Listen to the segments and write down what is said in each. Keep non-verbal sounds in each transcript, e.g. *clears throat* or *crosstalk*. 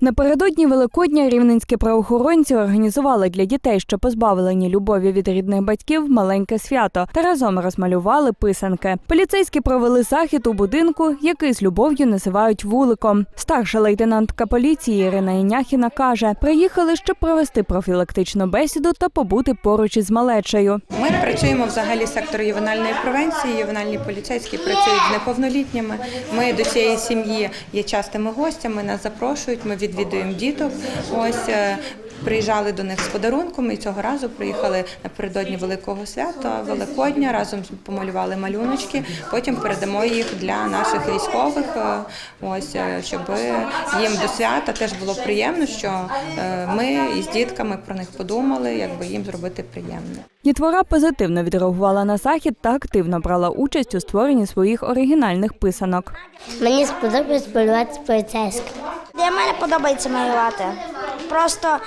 Напередодні Великодня рівненські правоохоронці організували для дітей, що позбавлені любові від рідних батьків, маленьке свято та разом розмалювали писанки. Поліцейські провели захід у будинку, який з любов'ю називають вуликом. Старша лейтенантка поліції Ірина Іняхіна каже, приїхали, щоб провести профілактичну бесіду та побути поруч із малечею. Ми працюємо взагалі сектор ювенальної превенції. Ювенальні поліцейські працюють з неповнолітніми. Ми до цієї сім'ї є частими гостями. Нас запрошують. Ми відвідуємо діток. Ось е, приїжджали до них з подарунком. І цього разу приїхали напередодні великого свята, Великодня. Разом помалювали малюночки. Потім передамо їх для наших військових. е, Ось е, щоб їм до свята теж було приємно, що ми із дітками про них подумали, якби їм зробити приємно. Дітвора позитивно відреагувала на захід та активно брала участь у створенні своїх оригінальних писанок. Мені сподобалось полювати з Для мене подобається малювати. Просто,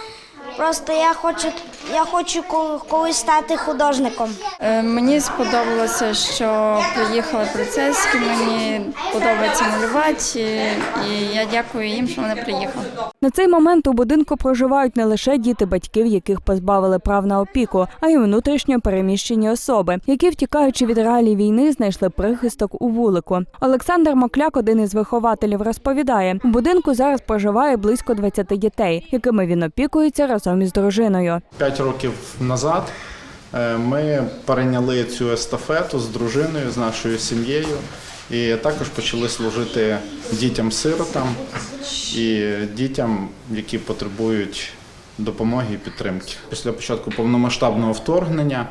просто я хочу, я хочу коли- колись стати художником. Е, Мені сподобалося, що приїхали поліцейські, мені подобається малювати, і- і я дякую їм, що вони приїхали. На цей момент у будинку проживають не лише діти батьків, яких позбавили прав на опіку, а й внутрішньо переміщені особи, які, втікаючи від реалій війни, знайшли прихисток у вулику. Олександр Мокляк, один із вихователів, розповідає: у будинку зараз проживає близько 20 дітей, якими він опікується разом із дружиною. П'ять років назад е, ми перейняли цю естафету з дружиною, з нашою сім'єю, і також почали служити дітям-сиротам і дітям, які потребують допомоги і підтримки. Після початку повномасштабного вторгнення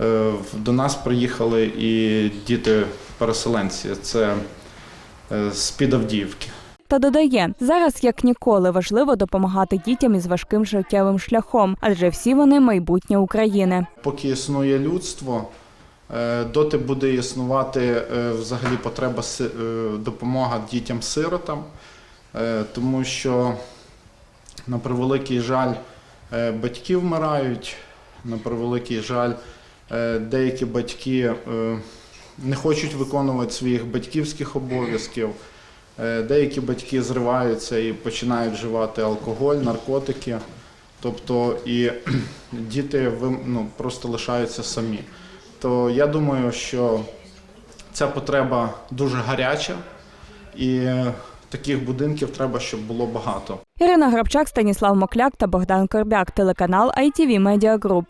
е, до нас приїхали і діти-переселенці. Це е, з-під Авдіївки. Та додає, зараз як ніколи важливо допомагати дітям із важким життєвим шляхом, адже всі вони майбутнє України. Поки існує людство, е, доти буде існувати е, взагалі потреба е, допомога дітям-сиротам, тому що, на превеликий жаль, батьки вмирають, на превеликий жаль, деякі батьки не хочуть виконувати своїх батьківських обов'язків. Е, Деякі батьки зриваються і починають вживати алкоголь, наркотики. Тобто і *clears throat* діти ну, просто лишаються самі. То я думаю, що ця потреба дуже гаряча, і таких будинків треба, щоб було багато. Ірина Грабчак, Станіслав Мокляк та Богдан Корбяк, телеканал ITV Media Group.